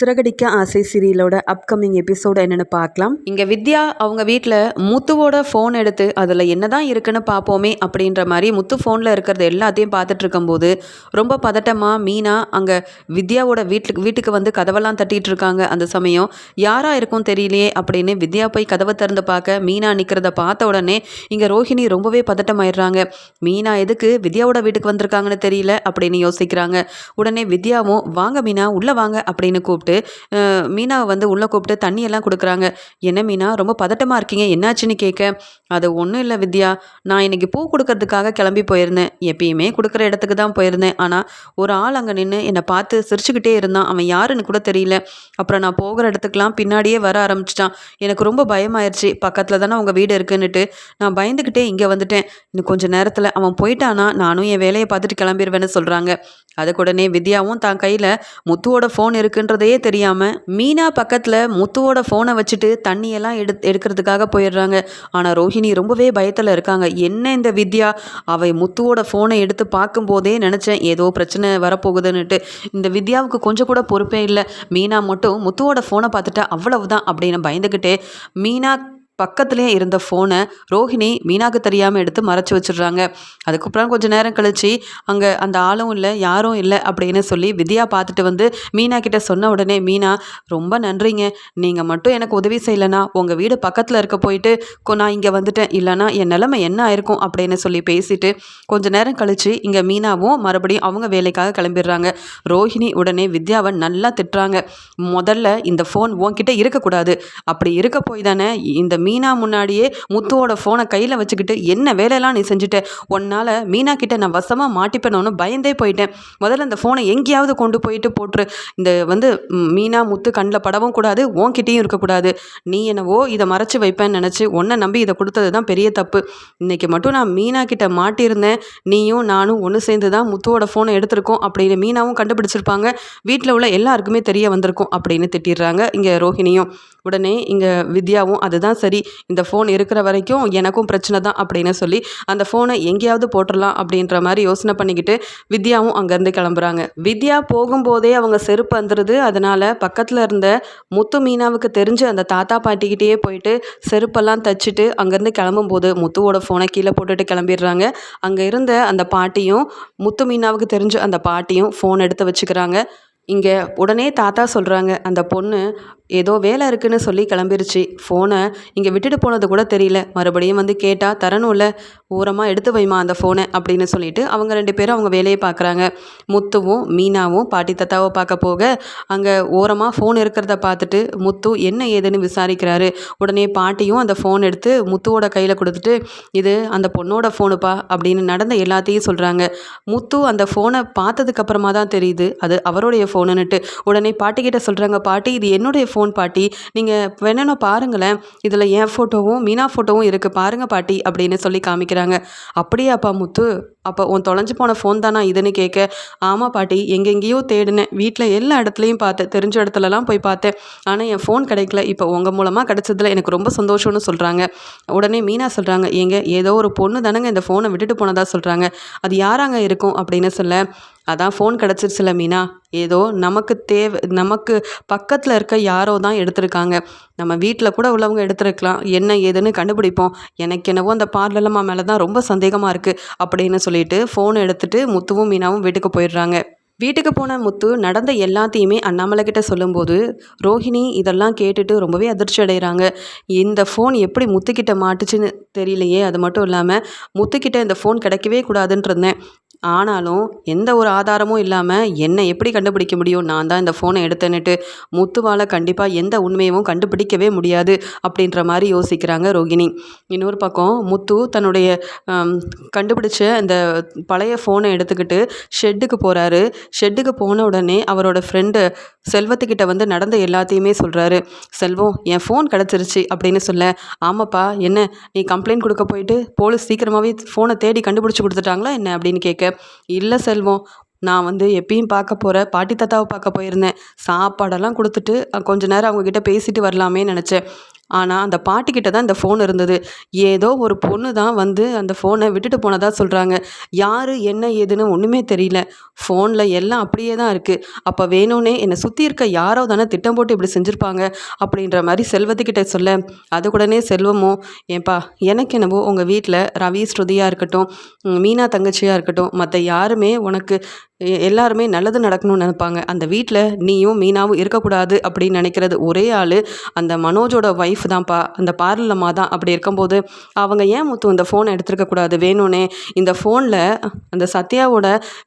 சிறகடிக்க ஆசை சீரியலோட upcoming episode என்னென்னு பார்க்கலாம். இங்கே வித்யா அவங்க வீட்டில் முத்துவோட ஃபோன் எடுத்து அதில் என்னதான் இருக்குன்னு பார்ப்போமே அப்படின்ற மாதிரி முத்து ஃபோனில் இருக்கிறது எல்லாத்தையும் பார்த்துட்டு இருக்கும்போது ரொம்ப பதட்டமாக மீனா அங்கே வித்யாவோட வீட்டுக்கு வீட்டுக்கு வந்து கதவெல்லாம் தட்டிட்டு இருக்காங்க அந்த சமயம். யாராக இருக்கும் தெரியலையே அப்படின்னு வித்யா போய் கதவை திறந்து பார்க்க மீனா நிற்கிறத பார்த்த உடனே இங்கே ரோஹிணி ரொம்பவே பதட்டமாயிடுறாங்க. மீனா எதுக்கு வித்யாவோட வீட்டுக்கு வந்திருக்காங்கன்னு தெரியல அப்படின்னு யோசிக்கிறாங்க. உடனே வித்யாவும் வாங்க மீனா உள்ளே வாங்க அப்படின்னு கூப்பிட்டு அஹ், மீனாவை வந்து உள்ளே கூப்பிட்டு தண்ணியெல்லாம் கொடுக்குறாங்க. என்ன மீனா ரொம்ப பதட்டமாக இருக்கீங்க என்னாச்சுன்னு கேட்க அது ஒன்றும் இல்லை வித்யா. நான் இன்னைக்கு பூ கொடுக்கறதுக்காக கிளம்பி போயிருந்தேன். எப்பயுமே கொடுக்குற இடத்துக்கு தான் போயிருந்தேன். ஆனால் ஒரு ஆள் அங்கே நின்று என்னை பார்த்து சிரிச்சுக்கிட்டே இருந்தான். அவன் யாருன்னு கூட தெரியல. அப்புறம் நான் போகிற இடத்துக்குலாம் பின்னாடியே வர ஆரம்பிச்சிட்டான். எனக்கு ரொம்ப பயமாயிருச்சு. பக்கத்தில் தானே உங்கள் வீடு இருக்குன்னுட்டு நான் பயந்துக்கிட்டே இங்கே வந்துட்டேன். இன்னும் கொஞ்சம் நேரத்தில் அவன் போயிட்டானா நானும் என் வேலையை பார்த்துட்டு கிளம்பிடுவேன்னு சொல்கிறாங்க அதுக்கு உடனே வித்யாவும் தான் கையில் முத்துவோட ஃபோன் இருக்குன்றதையே தெரியாமல் மீனா பக்கத்தில் முத்துவோட ஃபோனை வச்சுட்டு தண்ணியெல்லாம் எடு எடுக்கிறதுக்காக போயிடுறாங்க. ஆனால் ரோஹிணி ரொம்பவே பயத்தில் இருக்காங்க. என்ன இந்த வித்யா? அவை முத்துவோட ஃபோனை எடுத்து பார்க்கும்போதே நினச்சேன் ஏதோ பிரச்சனை வரப்போகுதுன்னுட்டு. இந்த வித்யாவுக்கு கொஞ்சம் கூட பொறுப்பே இல்லை. மீனா மட்டும் முத்துவோட ஃபோனை பார்த்துட்டா அவ்வளவுதான் அப்படின்னு பயந்துக்கிட்டே மீனா பக்கத்துலேயே இருந்த ஃபோனை ரோஹிணி மீனாக்கு தெரியாமல் எடுத்து மறைச்சி வச்சிடுறாங்க. அதுக்கப்புறம் கொஞ்சம் நேரம் கழிச்சு அங்கே அந்த ஆளும் இல்லை யாரும் இல்லை அப்படின்னு சொல்லி வித்யா பார்த்துட்டு வந்து மீனா கிட்ட சொன்ன உடனே மீனா ரொம்ப நன்றிங்க. நீங்கள் மட்டும் எனக்கு உதவி செய்யலைனா உங்கள் வீடு பக்கத்தில் இருக்க போயிட்டு நான் இங்கே வந்துட்டேன். இல்லைனா என் நிலமை என்ன ஆயிருக்கும்? அப்படின்னு சொல்லி பேசிட்டு கொஞ்ச நேரம் கழிச்சு இங்கே மீனாவும் மறுபடியும் அவங்க வேலைக்காக கிளம்பிடுறாங்க. ரோஹிணி உடனே வித்யாவை நல்லா திட்டுறாங்க. முதல்ல இந்த ஃபோன் உன்கிட்ட இருக்கக்கூடாது. அப்படி இருக்க போய் தானே இந்த மீனா முன்னாடியே முத்துவோட ஃபோனை கையில் வச்சுக்கிட்டு என்ன வேலையெல்லாம் நீ செஞ்சுட்ட? உன்னால் மீனா கிட்ட நான் வசமாக மாட்டிப்பேனோன்னு பயந்தே போயிட்டேன். முதல்ல அந்த ஃபோனை எங்கேயாவது கொண்டு போயிட்டு போட்டுரு. இந்த வந்து மீனா முத்து கண்ணில் படவும் கூடாது உன்கிட்டயும் இருக்கக்கூடாது. நீ என்னவோ இதை மறைச்சு வைப்பேன்னு நினச்சி உன்னை நம்பி இதை கொடுத்தது தான் பெரிய தப்பு. இன்னைக்கு மட்டும் நான் மீனா கிட்ட மாட்டியிருந்தேன். நீயும் நானும் ஒன்று சேர்ந்து தான் முத்துவோட ஃபோனை எடுத்திருக்கோம். அப்படின்னு மீனாவும் கண்டுபிடிச்சிருப்பாங்க. வீட்டில் உள்ள எல்லாருக்குமே தெரிய வந்திருக்கும் அப்படின்னு திட்டிடுறாங்க இங்கே ரோஹிணியும். உடனே இங்கே வித்யாவும் அதுதான் சரி. இந்த ஃபோன் இருக்கிற வரைக்கும் எனக்கும் பிரச்சனை தான் அப்படின்னு சொல்லி அந்த ஃபோனை எங்கேயாவது போட்டுடலாம் அப்படின்ற மாதிரி யோசனை பண்ணிக்கிட்டு வித்யாவும் அங்கேருந்து கிளம்புறாங்க. வித்யா போகும்போதே அவங்க செருப்பு வந்துடுது அதனால் பக்கத்தில் இருந்த முத்து மீனாவுக்கு தெரிஞ்சு அந்த தாத்தா பாட்டிக்கிட்டேயே போயிட்டு செருப்பெல்லாம் தச்சுட்டு அங்கேருந்து கிளம்பும்போது முத்துவோட ஃபோனை கீழே போட்டுட்டு கிளம்பிடுறாங்க. அங்கே இருந்த அந்த பாட்டியும் முத்து மீனாவுக்கு தெரிஞ்ச அந்த பாட்டியும் ஃபோன் எடுத்து வச்சுக்கிறாங்க. இங்கே உடனே தாத்தா சொல்கிறாங்க அந்த பொண்ணு ஏதோ வேலை இருக்குன்னு சொல்லி கிளம்பிருச்சு. ஃபோனை இங்கே விட்டுட்டு போனது கூட தெரியல. மறுபடியும் வந்து கேட்டால் தரணும்ல ஓரமாக எடுத்து வைமா அந்த ஃபோனை அப்படின்னு சொல்லிட்டு அவங்க ரெண்டு பேரும் அவங்க வேலையை பார்க்குறாங்க. முத்துவும் மீனாவும் பாட்டி தாத்தாவை பார்க்க போக அங்கே ஓரமாக ஃபோன் இருக்கிறத பார்த்துட்டு முத்து என்ன ஏதுன்னு விசாரிக்கிறாரு? உடனே பாட்டியும் அந்த ஃபோன் எடுத்து முத்துவோட கையில் கொடுத்துட்டு இது அந்த பொண்ணோட ஃபோனுப்பா அப்படின்னு நடந்த எல்லாத்தையும் சொல்கிறாங்க முத்து அந்த ஃபோனை பார்த்ததுக்கு அப்புறமா தான் தெரியுது அது அவருடைய ஃபோனுன்னுட்டு உடனே பாட்டிக்கிட்ட சொல்கிறாங்க பாட்டி இது என்னுடைய ஃபோன் பாட்டி நீங்கள் வேணும்னா பாருங்களேன் இதில் என் ஃபோட்டோவும் மீனா ஃபோட்டோவும் இருக்குது பாருங்கள் பாட்டி அப்படின்னு சொல்லி காமிக்கிறாங்க. அப்படியாப்பா முத்து அப்போ உன் தொலைஞ்சு போன ஃபோன் தானா இதுன்னு கேட்க ஆமாம் பாட்டி எங்கெங்கேயோ தேடினேன். வீட்டில் எல்லா இடத்துலையும் பார்த்தேன். தெரிஞ்ச இடத்துலலாம் போய் பார்த்தேன். ஆனால் என் ஃபோன் கிடைக்கல. இப்போ உங்கள் மூலமாக கிடைச்சதுல எனக்கு ரொம்ப சந்தோஷம்னு சொல்கிறாங்க உடனே மீனா சொல்கிறாங்க ஏங்க ஏதோ ஒரு பொண்ணு தானங்க இந்த ஃபோனை விட்டுட்டு போனதாக சொல்கிறாங்க அது யாராங்க இருக்கும்? அப்படின்னு சொல்ல அதான் ஃபோன் கிடச்சிருச்சுல மீனா. ஏதோ நமக்கு தேவை நமக்கு பக்கத்தில் இருக்க யாரோ தான் எடுத்திருக்காங்க. நம்ம வீட்டில் கூட உள்ளவங்க எடுத்திருக்கலாம். என்ன ஏதுன்னு கண்டுபிடிப்போம். எனக்கு என்னவோ அந்த பார்லலம்மா மேலே தான் ரொம்ப சந்தேகமாக இருக்குது அப்படின்னு சொல்லிட்டு ஃபோன் எடுத்துகிட்டு முத்துவும் மீனாவும் வீட்டுக்கு போயிடுறாங்க. வீட்டுக்கு போன முத்து நடந்த எல்லாத்தையுமே அண்ணாமலை கிட்ட சொல்லும்போது ரோஹிணி இதெல்லாம் கேட்டுட்டு ரொம்பவே அதிர்ச்சி அடைகிறாங்க இந்த ஃபோன் எப்படி முத்துக்கிட்ட மாட்டுச்சுன்னு தெரியலையே. அது மட்டும் இல்லாமல் முத்துக்கிட்ட இந்த ஃபோன் கிடைக்கவே கூடாதுன்னு இருந்தேன். ஆனாலும் எந்த ஒரு ஆதாரமும் இல்லாமல் என்னை எப்படி கண்டுபிடிக்க முடியும்? நான் தான் இந்த ஃபோனை எடுத்தேன்னுட்டு முத்துவால் கண்டிப்பாக எந்த உண்மையும் கண்டுபிடிக்கவே முடியாது அப்படின்ற மாதிரி யோசிக்கிறாங்க ரோகிணி. இன்னொரு பக்கம் முத்து தன்னுடைய கண்டுபிடிச்ச அந்த பழைய ஃபோனை எடுத்துக்கிட்டு ஷெட்டுக்கு போகிறாரு ஷெட்டுக்கு போன உடனே அவரோட ஃப்ரெண்டு செல்வத்துக்கிட்ட வந்து நடந்த எல்லாத்தையுமே சொல்கிறாரு செல்வம் என் ஃபோன் கிடச்சிருச்சு அப்படின்னு சொல்ல ஆமாப்பா என்ன நீ கம்ப்ளைண்ட் கொடுக்க போயிட்டு போலீஸ் சீக்கிரமாகவே ஃபோனை தேடி கண்டுபிடிச்சி கொடுத்துட்டாங்களா என்ன? அப்படின்னு கேட்க இல்லை செல்வம் நான் வந்து எப்பயும் பார்க்க போகிற பாட்டி தாத்தாவை பார்க்க போயிருந்தேன். சாப்பாடெல்லாம் கொடுத்துட்டு கொஞ்ச நேரம் அவங்கக்கிட்ட பேசிட்டு வரலாமே நினச்சேன். ஆனால் அந்த பாட்டிக்கிட்ட தான் இந்த ஃபோன் இருந்தது. ஏதோ ஒரு பொண்ணு தான் வந்து அந்த ஃபோனை விட்டுட்டு போனதாக சொல்கிறாங்க யார் என்ன ஏதுன்னு ஒன்றுமே தெரியல. ஃபோனில் எல்லாம் அப்படியே தான் இருக்குது அப்போ வேணும்னே என்னை சுற்றி இருக்க யாரோ தானே திட்டம் போட்டு இப்படி செஞ்சுருப்பாங்க அப்படின்ற மாதிரி செல்வத்துக்கிட்ட சொல்ல. அது கூடனே செல்வமோ ஏன்பா எனக்கு என்னவோ உங்கள் வீட்டில் ரவி ஸ்ருதியாக இருக்கட்டும் மீனா தங்கச்சியாக இருக்கட்டும் மற்ற யாருமே உனக்கு எல்லாருமே நல்லது நடக்கணும்னு நினைப்பாங்க. அந்த வீட்டில் நீயும் மீனாவும் இருக்கக்கூடாது அப்படின்னு நினைக்கிறது ஒரே ஆள். அந்த மனோஜோட ஒய்ஃப் தான்ப்பா. அந்த பார்லம்மா தான் அப்படி இருக்கும்போது அவங்க ஏன் முத்து இந்த ஃபோனை எடுத்துருக்கக்கூடாது வேணும்னே. இந்த ஃபோனில் அந்த சத்யாவோட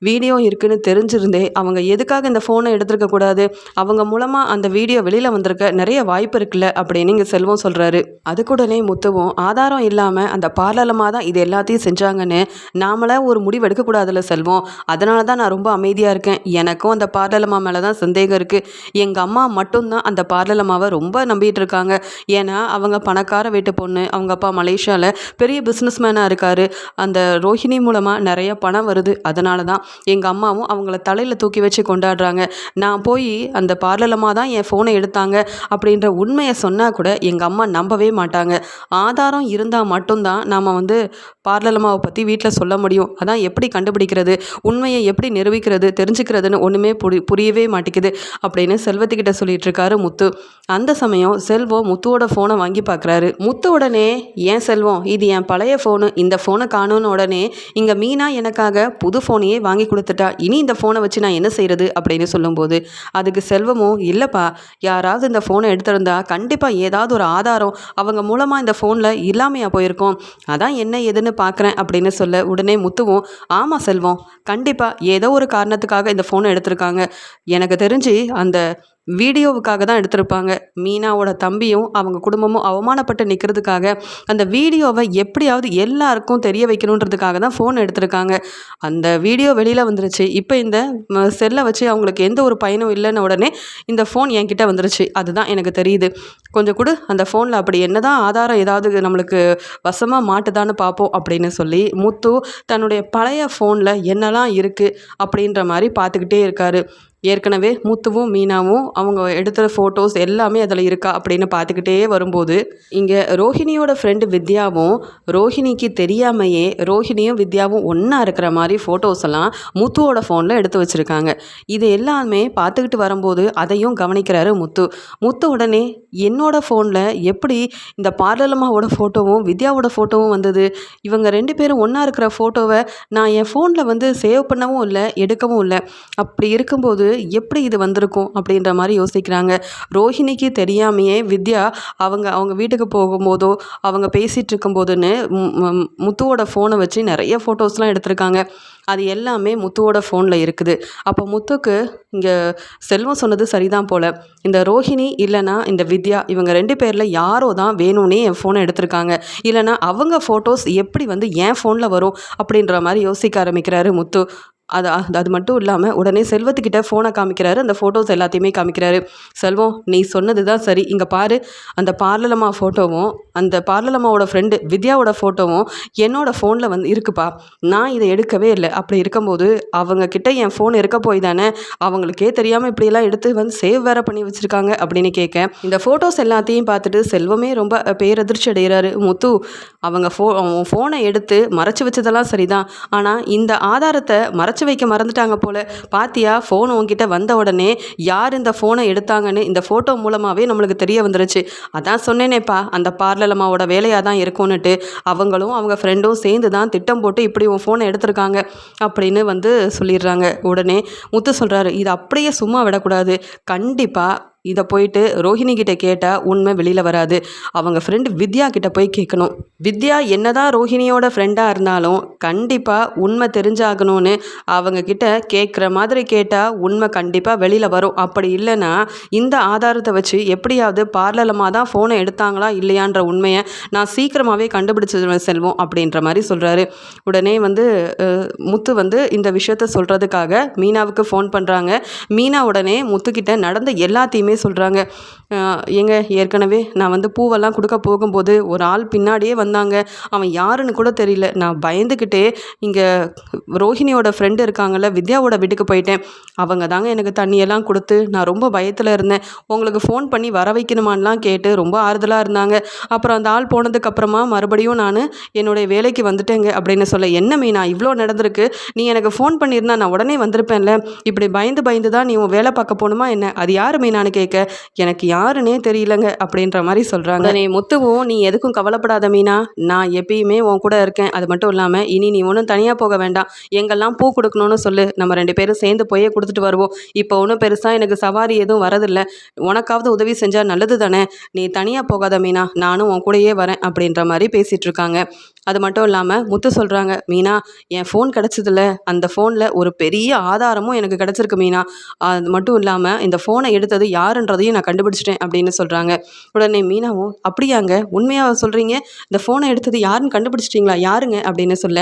வீடியோ இருக்குன்னு தெரிஞ்சிருந்தே அவங்க எதுக்காக இந்த ஃபோனை எடுத்துருக்கக்கூடாது அவங்க மூலமாக அந்த வீடியோ வெளியில் வந்திருக்க நிறைய வாய்ப்பு இருக்குல்ல அப்படின்னு இங்கே செல்வம் சொல்கிறாரு அதுக்கூடனே முத்துவும் ஆதாரம் இல்லாமல் அந்த பார்லம்மா தான் இது எல்லாத்தையும் செஞ்சாங்கன்னு நாமளாக ஒரு முடிவு எடுக்கக்கூடாதுல்ல செல்வம். அதனால தான் நான் ரொம்ப ரொம்ப அமைதியாக இருக்கேன். எனக்கும் அந்த பார்லலம்மா மேலே தான் சந்தேகம் இருக்குது எங்கள் அம்மா மட்டும்தான் அந்த பார்லலம்மாவை ரொம்ப நம்பிட்டு இருக்காங்க. ஏன்னா அவங்க பணக்கார வீட்டு பொண்ணு. அவங்க அப்பா மலேசியாவில் பெரிய பிஸ்னஸ்மேனாக இருக்கார். அந்த ரோஹிணி மூலமாக நிறைய பணம் வருது. அதனால தான் எங்கள் அம்மாவும் அவங்கள தலையில் தூக்கி வச்சு கொண்டாடுறாங்க. நான் போய் அந்த பார்லலம்மா தான் என் ஃபோனை எடுத்தாங்க அப்படின்ற உண்மையை சொன்னால் கூட எங்கள் அம்மா நம்பவே மாட்டாங்க. ஆதாரம் இருந்தால் மட்டும்தான் நாம் வந்து பார்லலம்மாவை பற்றி வீட்டில் சொல்ல முடியும். அதான் எப்படி கண்டுபிடிக்கிறது? உண்மையை எப்படி தெரிவிக்கிறது தெரிஞ்சுக்கிறதுன்னு ஒன்றுமே புரி புரியவே மாட்டேங்குது அப்படின்னு செல்வத்துக்கிட்ட சொல்லிட்டு இருக்காரு முத்து. அந்த சமயம் செல்வம் முத்துவோட ஃபோனை வாங்கி பார்க்குறாரு முத்து உடனே ஏன் செல்வம் இது என் பழைய ஃபோனு இந்த ஃபோனை காணும்னு உடனே இங்கே மீனா எனக்காக புது ஃபோனையே வாங்கி கொடுத்துட்டா இனி இந்த ஃபோனை வச்சு நான் என்ன செய்கிறது அப்படின்னு சொல்லும்போது அதுக்கு செல்வமும் இல்லைப்பா யாராவது இந்த ஃபோனை எடுத்திருந்தா கண்டிப்பாக ஏதாவது ஒரு ஆதாரம் அவங்க மூலமாக இந்த ஃபோனில் இல்லாமையா போயிருக்கோம். அதான் என்ன ஏதுன்னு பார்க்குறேன் அப்படின்னு சொல்ல உடனே முத்துவும் ஆமாம் செல்வம் கண்டிப்பாக ஏதோ ஒரு காரணத்துக்காக இந்த ஃபோனை எடுத்திருக்காங்க. எனக்கு தெரிஞ்சு அந்த வீடியோவுக்காக தான் எடுத்திருப்பாங்க. மீனாவோட தம்பியும் அவங்க குடும்பமும் அவமானப்பட்டு நிற்கிறதுக்காக அந்த வீடியோவை எப்படியாவது எல்லாருக்கும் தெரிய வைக்கணுன்றதுக்காக தான் ஃபோன் எடுத்திருக்காங்க. அந்த வீடியோ வெளியில் வந்துருச்சு. இப்போ இந்த செல்லை வச்சு அவங்களுக்கு எந்த ஒரு பயனும் இல்லைன்னு உடனே இந்த ஃபோன் என்கிட்ட வந்துருச்சு. அதுதான் எனக்கு தெரியுது. கொஞ்சம் கூட அந்த ஃபோனில் அப்படி என்னதான் ஆதாரம் ஏதாவது நம்மளுக்கு வசமாக மாட்டுதான்னு பார்ப்போம் அப்படின்னு சொல்லி முத்து தன்னுடைய பழைய ஃபோனில் என்னெல்லாம் இருக்குது அப்படின்ற மாதிரி பார்த்துக்கிட்டே இருக்காரு. ஏற்கனவே முத்துவும் மீனாவும் அவங்க எடுத்த ஃபோட்டோஸ் எல்லாமே அதில் இருக்கா அப்படின்னு பார்த்துக்கிட்டே வரும்போது இங்கே ரோஹிணியோட ஃப்ரெண்டு வித்யாவும் ரோஹிணிக்கு தெரியாமையே ரோஹிணியும் வித்யாவும் ஒன்றா இருக்கிற மாதிரி ஃபோட்டோஸ் எல்லாம் முத்துவோட ஃபோனில் எடுத்து வச்சுருக்காங்க. இது எல்லாமே பார்த்துக்கிட்டு வரும்போது அதையும் கவனிக்கிறாரு முத்து. முத்து உடனே என்னோட ஃபோனில் எப்படி இந்த பார்லலம்மாவோட ஃபோட்டோவும் வித்யாவோட ஃபோட்டோவும் வந்தது? இவங்க ரெண்டு பேரும் ஒன்றா இருக்கிற ஃபோட்டோவை நான் என் ஃபோனில் வந்து சேவ் பண்ணவும் இல்லை எடுக்கவும் இல்லை. அப்படி இருக்கும்போது எப்படி இது வந்திருக்கும் அப்படின்ற மாதிரி யோசிக்கிறாங்க. ரோஹிணிக்கு தெரியாமையே வித்யா அவங்க அவங்க வீட்டுக்கு போகும்போதோ அவங்க பேசிகிட்டு இருக்கும்போதுன்னு முத்துவோட ஃபோனை வச்சு நிறைய ஃபோட்டோஸ்லாம் எடுத்திருக்காங்க. அது எல்லாமே முத்துவோட ஃபோனில் இருக்குது. அப்போ முத்துக்கு இங்கே செல்வம் சொன்னது சரிதான் போல். இந்த ரோஹிணி இல்லைன்னா இந்த வித்யா இவங்க ரெண்டு பேரில் யாரோ தான் வேணும்னே என் ஃபோனை எடுத்திருக்காங்க. இல்லைன்னா அவங்க ஃபோட்டோஸ் எப்படி வந்து என் ஃபோனில் வரும் அப்படின்ற மாதிரி யோசிக்க ஆரம்பிக்கிறாரு முத்து. அது அது அது மட்டும் இல்லாமல் உடனே செல்வத்துக்கிட்ட ஃபோனை காமிக்கிறாரு. அந்த ஃபோட்டோஸ் எல்லாத்தையுமே காமிக்கிறாரு. செல்வம் நீ சொன்னது தான் சரி. இங்கே பாரு அந்த பார்லலம்மா ஃபோட்டோவும் அந்த பார்லலம்மாவோட ஃப்ரெண்டு வித்யாவோட ஃபோட்டோவும் என்னோட ஃபோனில் வந்து இருக்குப்பா. நான் இதை எடுக்கவே இல்லை. அப்படி இருக்கும்போது அவங்க கிட்ட என் ஃபோன் இருக்க போய் தானே அவங்களுக்கே தெரியாமல் இப்படியெல்லாம் எடுத்து வந்து சேவ் வேற பண்ணி வச்சுருக்காங்க அப்படின்னு கேட்க இந்த ஃபோட்டோஸ் எல்லாத்தையும் பார்த்துட்டு செல்வமே ரொம்ப பேரதிர்ச்சி அடைகிறாரு. முத்து அவங்க ஃபோ அவன் ஃபோனை எடுத்து மறைச்சி வச்சதெல்லாம் சரிதான். ஆனால் இந்த ஆதாரத்தை மறைச்சி வைக்க மறந்துட்டாங்க போல. பாத்தியா ஃபோன் உங்ககிட்ட வந்த உடனே யார் இந்த ஃபோனை எடுத்தாங்கன்னு இந்த ஃபோட்டோ மூலமாகவே நம்மளுக்கு தெரிய வந்துருச்சு. அதான் சொன்னேனேப்பா அந்த பார்லலம்மாவோட வேலையாக தான் இருக்கும்னுட்டு. அவங்களும் அவங்க ஃப்ரெண்டும் சேர்ந்து தான் திட்டம் போட்டு இப்படி உன் ஃபோனை எடுத்திருக்காங்க அப்படின்னு வந்து சொல்லிடுறாங்க. உடனே முத்து சொல்கிறாரு இது அப்படியே சும்மா விடக்கூடாது. கண்டிப்பாக இதை போயிட்டு ரோஹிணி கிட்ட கேட்டால் உண்மை வெளியில் வராது. அவங்க ஃப்ரெண்டு வித்யா கிட்ட போய் கேட்கணும் வித்யா என்னதான் ரோஹிணியோட ஃப்ரெண்டாக இருந்தாலும் கண்டிப்பாக உண்மை தெரிஞ்சாகணும்னு அவங்க கிட்ட கேட்குற மாதிரி கேட்டால் உண்மை கண்டிப்பாக வெளியில் வரும். அப்படி இல்லைன்னா இந்த ஆதாரத்தை வச்சு எப்படியாவது பார்லலமாக தான் ஃபோனை எடுத்தாங்களா இல்லையான்ற உண்மையை நான் சீக்கிரமாகவே கண்டுபிடிச்சிருவேன் செல்வம் அப்படின்ற மாதிரி சொல்கிறாரு உடனே வந்து முத்து வந்து இந்த விஷயத்த சொல்கிறதுக்காக மீனாவுக்கு ஃபோன் பண்ணுறாங்க மீனா உடனே முத்துக்கிட்ட நடந்த எல்லாத்தையுமே சொல்கிறாங்க ஏங்க ஏற்கனவே நான் வந்து பூவெல்லாம் கொடுக்க போகும்போது ஒரு ஆள் பின்னாடியே வந்தாங்க. அவன் யாருன்னு கூட தெரியல. நான் பயந்துக்கிட்டே இங்கே ரோஹிணியோட ஃப்ரெண்டு இருக்காங்கல்ல வித்யாவோட வீட்டுக்கு போயிட்டேன். அவங்க தாங்க எனக்கு தண்ணியெல்லாம் கொடுத்து நான் ரொம்ப பயத்தில் இருந்தேன். உங்களுக்கு ஃபோன் பண்ணி வர வைக்கணுமான்லாம் கேட்டு ரொம்ப ஆறுதலாக இருந்தாங்க. அப்புறம் அந்த ஆள் போனதுக்கப்புறமா மறுபடியும் நான் என்னுடைய வேலைக்கு வந்துட்டேங்க அப்படின்னு சொல்ல என்ன மீனா இவ்வளோ நடந்திருக்கு? நீ எனக்கு ஃபோன் பண்ணியிருந்தா நான் உடனே வந்திருப்பேன்ல. இப்படி பயந்து பயந்து தான் நீ உன் வேலை பார்க்க போகணுமா என்ன? அது யார் மீனானு கேட்க எனக்கு யாருன்னே தெரியலங்க அப்படின்ற மாதிரி சொல்கிறாங்க நீ முத்துவும் நீ எதுக்கும் கவலைப்படாத மீனா. நான் எப்பயுமே உன் கூட இருக்கேன். அது மட்டும் இல்லாமல் இனி நீ ஒன்றும் தனியாக போக வேண்டாம். எங்கெல்லாம் பூ கொடுக்கணும்னு சொல்லு. நம்ம ரெண்டு பேரும் சேர்ந்து போயே கொடுத்துட்டு வருவோம். இப்போ ஒன்றும் பெருசாக எனக்கு சவாரி எதுவும் வரதில்லை. உனக்காவது உதவி செஞ்சால் நல்லது தானே நீ தனியாக போகாத மீனா. நானும் உன் கூடயே வரேன் அப்படின்ற மாதிரி பேசிகிட்டு இருக்காங்க. அது மட்டும் இல்லாமல் முத்து சொல்கிறாங்க மீனா என் ஃபோன் கிடச்சதில்ல அந்த ஃபோனில் ஒரு பெரிய ஆதாரமும் எனக்கு கிடச்சிருக்கு மீனா. அது மட்டும் இல்லாமல் இந்த ஃபோனை எடுத்தது யாருன்றதையும் நான் கண்டுபிடிச்சிட்டேன் அப்படின்னு சொல்கிறாங்க உடனே மீனாவும் அப்படியாங்க உண்மையாக சொல்கிறீங்க இந்த ஃபோனை எடுத்தது யாருன்னு கண்டுபிடிச்சிட்டிங்களா? யாருங்க? அப்படின்னு சொல்ல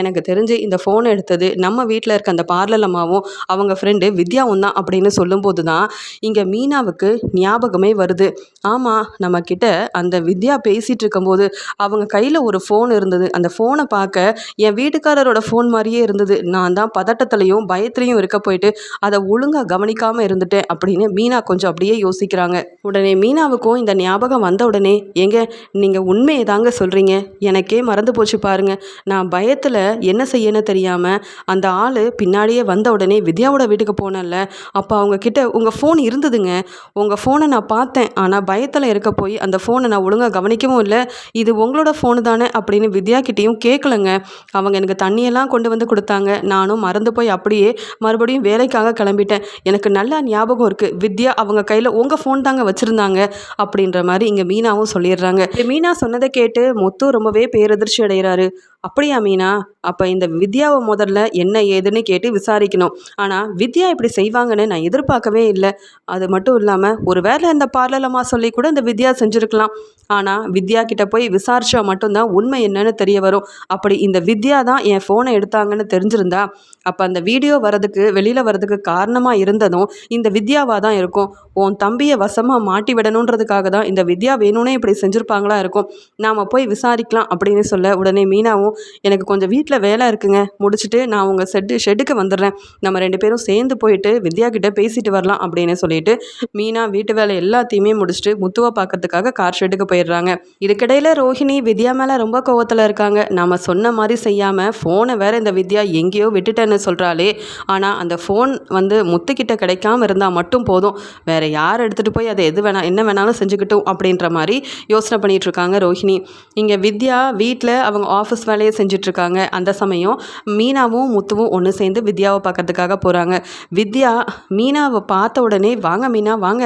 எனக்கு தெரிஞ்சு இந்த ஃபோனை எடுத்தது நம்ம வீட்டில் இருக்க அந்த பார்லர் அம்மாவும் அவங்க ஃப்ரெண்டு வித்யாவும் தான் அப்படின்னு சொல்லும்போது தான் இங்கே மீனாவுக்கு ஞாபகமே வருது. ஆமாம் நம்மக்கிட்ட அந்த வித்யா பேசிகிட்டு இருக்கும்போது அவங்க கையில் ஒரு ஃபோன் இருந்தது. அந்த ஃபோனை பார்க்க என் வீட்டுக்காரரோட ஃபோன் மாதிரியே இருந்தது. நான் தான் பதட்டத்துலையும் பயத்துலையும் இருக்க போயிட்டு அதை ஒழுங்காக கவனிக்காமல் இருந்துட்டேன் அப்படின்னு மீனா கொஞ்சம் அப்படியே யோசிக்கிறாங்க. உடனே மீனாவுக்கும் இந்த ஞாபகம் வந்த உடனே ஏங்க நீங்கள் உண்மையை தாங்க சொல்கிறீங்க எனக்கே மறந்து போச்சு பாருங்க. நான் பயத்தில் என்ன செய்யன்னு தெரியாமல் அந்த ஆள் பின்னாடியே வந்த உடனே வித்யாவோட வீட்டுக்கு போனேன்ல. அப்போ அவங்க கிட்ட உங்கள் ஃபோன் இருந்ததுங்க. உங்கள் ஃபோனை நான் பார்த்தேன். ஆனால் பயத்தில் இருக்க போய் அந்த ஃபோனை நான் ஒழுங்காக கவனிக்கவும் இல்லை. இது உங்களோட ஃபோனு தானே அப்படின்னு வித்யா கிட்டேயும் கேட்கலங்க அவங்க எனக்கு தண்ணியெல்லாம் கொண்டு வந்து கொடுத்தாங்க. நானும் மறந்து போய் அப்படியே மறுபடியும் வேலைக்காக கிளம்பிட்டேன். எனக்கு நல்லா ஞாபகம் இருக்குது வித்யா அவங்க கையில் உங்கள் ஃபோன் தாங்க வச்சுருந்தாங்க அப்படின்ற மாதிரி இங்கே மீனாவும் சொல்லிடுறாங்க. மீனா சொன்னதை கேட்டு முத்து ரொம்பவே பேரதிர்ச்சி அடைகிறாரு. அப்படியா மீனா? அப்போ இந்த வித்யாவை முதல்ல என்ன ஏதுன்னு கேட்டு விசாரிக்கணும். ஆனால் வித்யா இப்படி செய்வாங்கன்னு நான் எதிர்பார்க்கவே இல்லை. அது மட்டும் இல்லாமல் ஒரு வேளை இந்த பார்லலமாக சொல்லி கூட இந்த வித்யா செஞ்சுருக்கலாம். ஆனால் வித்யா கிட்ட போய் விசாரிச்சா மட்டும்தான் உண்மை என்னன்னு தெரிய வரும். அப்படி இந்த வித்யா தான் என் ஃபோனை எடுத்தாங்கன்னு தெரிஞ்சிருந்தா அப்போ அந்த வீடியோ வரதுக்கு வெளியில் வரதுக்கு காரணமாக இருந்ததும் இந்த வித்யாவாக தான் இருக்கும். உன் தம்பியை வசமாக மாட்டி விடணுன்றதுக்காக தான் இந்த வித்யா வேணும்னே இப்படி செஞ்சுருப்பாங்களா இருக்கும். நாம் போய் விசாரிக்கலாம் அப்படின்னு சொல்ல உடனே மீனாவும் எனக்கு கொஞ்சம் வீட்டில் வேலை இருக்குங்க. முடிச்சுட்டு நான் உங்கள் செட்டு ஷெட்டுக்கு வந்துடுறேன். நம்ம ரெண்டு பேரும் சேர்ந்து போயிட்டு வித்யா கிட்ட பேசிட்டு வரலாம் அப்படின்னு சொல்லிட்டு மீனா வீட்டு வேலை எல்லாத்தையுமே முடிச்சுட்டு முத்துவை பார்க்கறதுக்காக கார் ஷெட்டுக்கு போயிடுறாங்க. இதுக்கிடையில் ரோஹிணி வித்யா மேலே ரொம்ப கோவத்தில் இருக்காங்க. நம்ம சொன்ன மாதிரி செய்யாமல் ஃபோனை வேற இந்த வித்யா எங்கேயோ விட்டுட்டேன்னு சொல்கிறாளே ஆனால் அந்த ஃபோன் வந்து முத்துக்கிட்ட கிடைக்காம இருந்தால் மட்டும் போதும். வேற யார் எடுத்துகிட்டு போய் அதை எது வேணா என்ன வேணாலும் செஞ்சுக்கிட்டும் அப்படின்ற மாதிரி யோசனை பண்ணிகிட்ருக்காங்க ரோஹிணி. இங்கே வித்யா வீட்டில் அவங்க ஆஃபீஸ் வேலையை செஞ்சிட்ருக்காங்க. அந்த சமயம் மீனாவும் முத்துவும் ஒன்று சேர்ந்து வித்யாவை பார்க்கறதுக்காக போகிறாங்க வித்யா மீனாவை பார்த்த உடனே வாங்க மீனா வாங்க.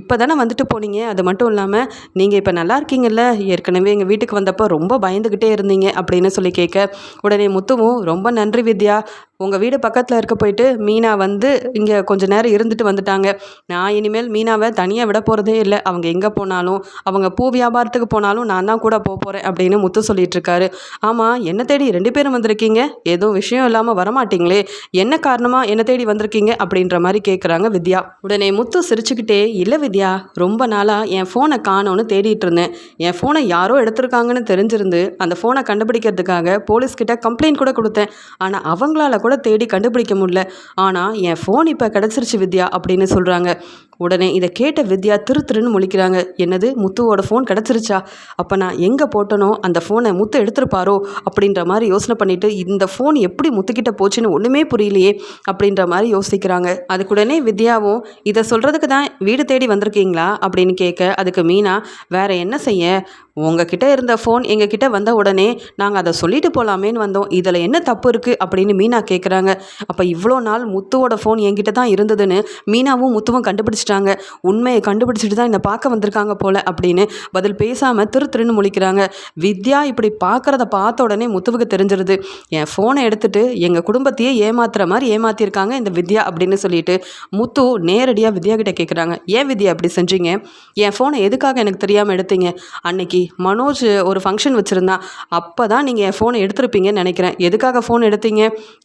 இப்போ தானே வந்துட்டு போனீங்க. அது மட்டும் இல்லாமல் நீங்கள் இப்போ நல்லா இருக்கீங்கல்ல. ஏற்கனவே எங்கள் வீட்டுக்கு வந்தப்போ ரொம்ப பயந்துக்கிட்டே இருந்தீங்க. அப்படின்னு சொல்லி கேட்க உடனே முத்துவும் ரொம்ப நன்றி வித்யா. உங்கள் வீடு பக்கத்தில் இருக்க போயிட்டு மீனா வந்து இங்கே கொஞ்சம் நேரம் இருந்துட்டு வந்துட்டாங்க. நான் இனிமேல் மீனாவை தனியாக விட போகிறதே இல்லை. அவங்க எங்கே போனாலும் அவங்க பூ வியாபாரத்துக்கு போனாலும் நான் தான் கூட போக போகிறேன் அப்படின்னு முத்து சொல்லிட்டு இருக்காரு. ஆமாம் என்ன தேடி ரெண்டு பேரும் வந்திருக்கீங்க? எதுவும் விஷயம் இல்லாமல் வரமாட்டீங்களே. என்ன காரணமாக என்ன தேடி வந்திருக்கீங்க? அப்படின்ற மாதிரி கேட்குறாங்க வித்யா. உடனே முத்து சிரிச்சுக்கிட்டே இல்லை வித்யா ரொம்ப நாளாக என் ஃபோனை காணோன்னு தேடிட்டு இருந்தேன். என் ஃபோனை யாரோ எடுத்திருக்காங்கன்னு தெரிஞ்சிருந்து அந்த ஃபோனை கண்டுபிடிக்கிறதுக்காக போலீஸ்கிட்ட கம்ப்ளைண்ட் கூட கொடுத்தேன். ஆனால் அவங்களால கூட கூட தேடி கண்டுபிடிக்க முடியல. ஆனால் என் ஃபோன் இப்போ கிடச்சிருச்சு வித்யா அப்படின்னு சொல்கிறாங்க உடனே இதை கேட்ட வித்யா திரு திருன்னு முழிக்கிறாங்க. என்னது முத்துவோட ஃபோன் கிடச்சிருச்சா? அப்போ நான் எங்கே போட்டனோ அந்த ஃபோனை முத்து எடுத்திருப்பாரோ? அப்படின்ற மாதிரி யோசனை பண்ணிவிட்டு இந்த ஃபோன் எப்படி முத்துக்கிட்ட போச்சுன்னு ஒன்றுமே புரியலையே அப்படின்ற மாதிரி யோசிக்கிறாங்க. அதுக்குடனே வித்யாவும் இதை சொல்கிறதுக்கு தான் வீடு தேடி வந்திருக்கீங்களா? அப்படின்னு கேட்க அதுக்கு மீனா வேற என்ன செய்ய? உங்ககிட்ட இருந்த ஃபோன் எங்ககிட்ட வந்த உடனே நாங்கள் அதை சொல்லிட்டு போகலாமேன்னு வந்தோம். இதில் என்ன தப்பு இருக்குது அப்படின்னு மீனா கேட்குறாங்க அப்போ இவ்வளோ நாள் முத்துவோட ஃபோன் என்கிட்ட தான் இருந்ததுன்னு மீனாவும் முத்துவும் கண்டுபிடிச்சிட்டாங்க. உண்மையை கண்டுபிடிச்சிட்டு தான் என்னை பார்க்க வந்திருக்காங்க போல அப்படின்னு பதில் பேசாமல் திரு திருன்னு முழிக்கிறாங்க. வித்யா இப்படி பார்க்குறத பார்த்த உடனே முத்துவுக்கு தெரிஞ்சிருது. என் ஃபோனை எடுத்துட்டு எங்கள் குடும்பத்தையே ஏமாத்துற மாதிரி ஏமாத்திருக்காங்க இந்த வித்யா அப்படின்னு சொல்லிட்டு முத்து நேரடியாக வித்யா கிட்ட கேட்குறாங்க ஏன் வித்யா அப்படி செஞ்சீங்க? என் ஃபோனை எதுக்காக எனக்கு தெரியாமல் எடுத்தீங்க? அன்னைக்கு மனோஜ் ஒரு ஃபங்க்ஷன் வச்சுருந்தான் அப்போ தான் நீங்கள் என் ஃபோனை எடுத்திருப்பீங்கன்னு நினைக்கிறேன். எதுக்காக ஃபோன் எடுத்தீங்க?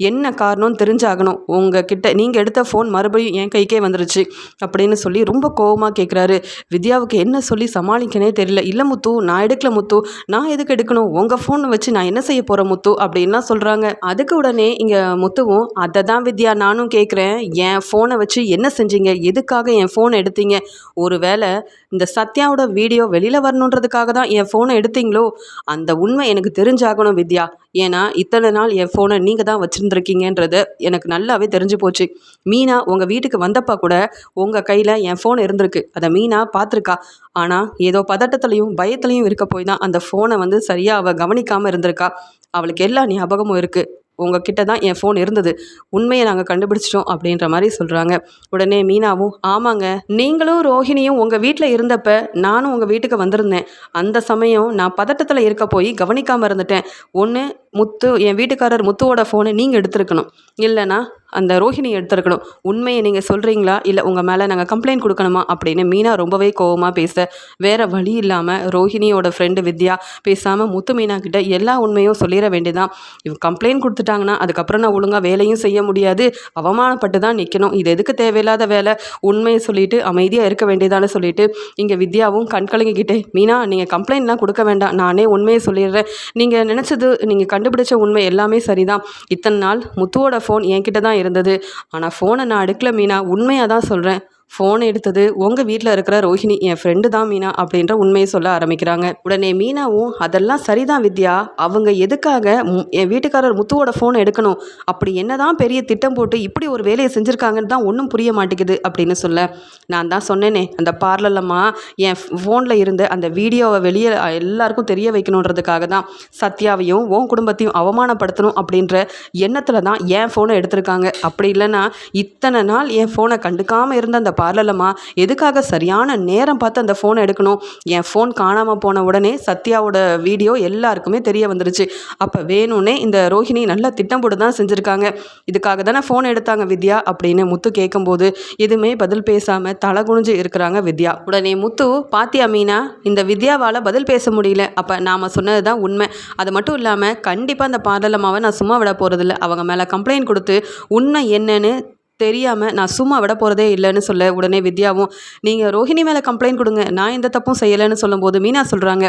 என்ன காரணம்னு தெரிஞ்சாகணும். உங்கள் கிட்ட நீங்கள் எடுத்த ஃபோன் மறுபடியும் என் கைக்கே வந்துருச்சு. அப்படின்னு அப்படின்னு சொல்லி ரொம்ப கோபமாக கேட்குறாரு வித்யாவுக்கு என்ன சொல்லி சமாளிக்கனே தெரியல. இல்லை முத்து நான் எடுக்கல முத்து. நான் எதுக்கு எடுக்கணும்? உங்கள் ஃபோன் வச்சு நான் என்ன செய்ய போகிறேன் முத்து? அப்படின்லாம் சொல்கிறாங்க அதுக்கு உடனே இங்கே முத்துவும் அதை தான் வித்யா நானும் கேட்குறேன் என் ஃபோனை வச்சு என்ன செஞ்சீங்க? எதுக்காக என் ஃபோனை எடுத்தீங்க? ஒரு வேளை இந்த சத்யாவோட வீடியோ வெளியில் வரணுன்றதுக்காக தான் என் ஃபோனை எடுத்தீங்களோ? அந்த உண்மை எனக்கு தெரிஞ்சாகணும் வித்யா. ஏன்னா இத்தனை நாள் என் ஃபோனை நீங்கள் தான் வச்சுருந்துருக்கீங்கன்றது எனக்கு நல்லாவே தெரிஞ்சு போச்சு. மீனா உங்கள் வீட்டுக்கு வந்தப்போ கூட உங்கள் கையில் என் ஃபோன் இருந்திருக்கு. அதை மீனா பார்த்துருக்கா. ஆனால் ஏதோ பதட்டத்துலையும் பயத்துலையும் இருக்க போய் தான் அந்த ஃபோனை வந்து சரியாக அவள் கவனிக்காமல் இருந்திருக்கா. அவளுக்கு எல்லா ஞாபகமும் இருக்குது உங்ககிட்ட தான் என் ஃபோன் இருந்தது. உண்மையை நாங்கள் கண்டுபிடிச்சிட்டோம் அப்படின்ற மாதிரி சொல்கிறாங்க உடனே மீனாவும் ஆமாங்க நீங்களும் ரோஹிணியும் உங்கள் வீட்டில் இருந்தப்ப நானும் உங்கள் வீட்டுக்கு வந்திருந்தேன். அந்த சமயம் நான் பதட்டத்தில் இருக்க போய் கவனிக்காமல் இருந்துட்டேன். ஒன்று முத்து என் வீட்டுக்காரர் முத்துவோட ஃபோனை நீங்கள் எடுத்திருக்கணும். இல்லைனா அந்த ரோஹிணி எடுத்திருக்கணும். உண்மையை நீங்கள் சொல்கிறீங்களா இல்லை உங்கள் மேலே நாங்கள் கம்ப்ளைண்ட் கொடுக்கணுமா? அப்படின்னு மீனா ரொம்பவே கோவமாக பேச வேறு வழி இல்லாமல் ரோஹிணியோட ஃப்ரெண்டு வித்யா பேசாமல் முத்து மீனா கிட்ட எல்லா உண்மையும் சொல்லிட வேண்டியதான் இவங்க கம்ப்ளைண்ட் கொடுத்துட்டாங்கன்னா அதுக்கப்புறம் நான் ஒழுங்காக வேலையும் செய்ய முடியாது. அவமானப்பட்டு தான் நிற்கணும் இது எதுக்கு தேவையில்லாத வேலை? உண்மையை சொல்லிட்டு அமைதியாக இருக்க வேண்டியதான்னு சொல்லிட்டு இங்கே வித்யாவும் கண்கலங்கிக்கிட்டே மீனா நீங்கள் கம்ப்ளைண்ட்லாம் கொடுக்க வேண்டாம். நானே உண்மையை சொல்லிடுறேன். நீங்கள் நினச்சது நீங்கள் கண்டுபிடிச்ச உண்மை எல்லாமே சரிதான். இத்தனை நாள் முத்துவோட ஃபோன் என்கிட்ட தான் இருந்தது ஆனால் ஃபோனை நான் எடுக்கல மீனா உண்மையாக தான் சொல்கிறேன் ஃபோன் எடுத்தது உங்கள் வீட்டில் இருக்கிற ரோஹிணி என் ஃப்ரெண்டு தான் மீனா அப்படின்ற உண்மையை சொல்ல ஆரம்பிக்கிறாங்க. உடனே மீனாவும் அதெல்லாம் சரிதான் வித்யா. அவங்க எதுக்காக மு- என் வீட்டுக்காரர் முத்துவோட ஃபோனை எடுக்கணும்? அப்படி என்னதான் பெரிய திட்டம் போட்டு இப்படி ஒரு வேலையை செஞ்சுருக்காங்கன்னு தான் ஒன்றும் புரிய மாட்டேங்குது அப்படின்னு சொல்ல. நான் தான் சொன்னேனே அந்த பார்லர்லம்மா என் ஃபோனில் இருந்த அந்த வீடியோவை வெளியே எல்லாருக்கும் தெரிய வைக்கணுன்றதுக்காக தான். சத்யாவையும் உன் குடும்பத்தையும் அவமானப்படுத்தணும் அப்படின்ற எண்ணத்தில் தான் என் ஃபோனை எடுத்திருக்காங்க. அப்படி இல்லைன்னா இத்தனை நாள் என் ஃபோனை கண்டுக்காமல் இருந்த அந்த பார்லர்லம்மா எதுக்காக சரியான நேரம் பார்த்து அந்த ஃபோனை எடுக்கணும்? என் ஃபோன் காணாமல் போன உடனே சத்யாவோட வீடியோ எல்லாருக்குமே தெரிய வந்துருச்சு. அப்போ வேணும்னே இந்த ரோஹிணி நல்லா திட்டம் போட்டு தான் செஞ்சுருக்காங்க. இதுக்காக தானே ஃபோன் எடுத்தாங்க வித்யா அப்படின்னு முத்து கேட்கும்போது எதுவுமே பதில் பேசாமல் தலை குனிஞ்சு இருக்கிறாங்க வித்யா. உடனே முத்து பாத்தியா மீனா இந்த வித்யாவால் பதில் பேச முடியல. அப்போ நாம் சொன்னது தான் உண்மை. அது மட்டும் இல்லாமல் கண்டிப்பாக அந்த பார்லலம்மாவை நான் சும்மா விட போகிறதில்ல அவங்க மேலே கம்ப்ளைண்ட் கொடுத்து உண்மை என்னன்னு தெரியாமல் நான் சும்மா விட போகிறதே இல்லைன்னு சொல்ல உடனே வித்யாவும் நீங்கள் ரோஹிணி மேலே கம்ப்ளைண்ட் கொடுங்க. நான் எந்த தப்பும் செய்யலைன்னு சொல்லும்போது மீனா சொல்கிறாங்க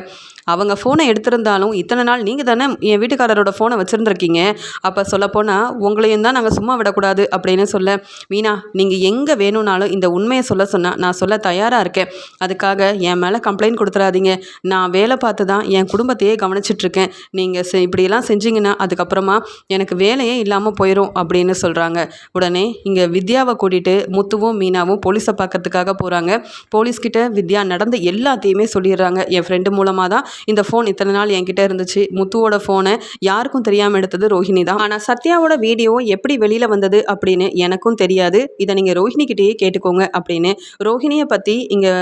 அவங்க ஃபோனை எடுத்திருந்தாலும் இத்தனை நாள் நீங்கள் தானே என் வீட்டுக்காரரோட ஃபோனை வச்சுருந்துருக்கீங்க. அப்போ சொல்லப்போனால் உங்களையும் தான் நாங்கள் சும்மா விடக்கூடாது அப்படின்னு சொல்ல மீனா நீங்கள் எங்கே வேணும்னாலும் இந்த உண்மையை சொல்ல சொன்னால் நான் சொல்ல தயாராக இருக்கேன். அதுக்காக என் மேலே கம்ப்ளைண்ட் கொடுத்துறாதீங்க. நான் வேலை பார்த்து தான் என் குடும்பத்தையே கவனிச்சிட்ருக்கேன். நீங்கள் செ இப்படியெல்லாம் செஞ்சீங்கன்னா அதுக்கப்புறமா எனக்கு வேலையே இல்லாமல் போயிடும் அப்படின்னு சொல்கிறாங்க உடனே இங்கே வித்யாவை கூட்டிகிட்டு முத்துவும் மீனாவும் போலீஸை பார்க்கறதுக்காக போகிறாங்க போலீஸ்கிட்ட வித்யா நடந்த எல்லாத்தையுமே சொல்லிடுறாங்க. என் ஃப்ரெண்டு மூலமாக தான் இந்த ஃபோன் இத்தனை நாள் என்கிட்ட இருந்துச்சு. முத்துவோட ஃபோனை யாருக்கும் தெரியாமல் எடுத்தது ரோஹிணி தான். ஆனால் சத்யாவோட வீடியோ எப்படி வெளியில் வந்தது அப்படின்னு எனக்கும் தெரியாது. இதை நீங்கள் ரோஹிணிக்கிட்டேயே கேட்டுக்கோங்க அப்படின்னு ரோஹிணியை பற்றி இங்கே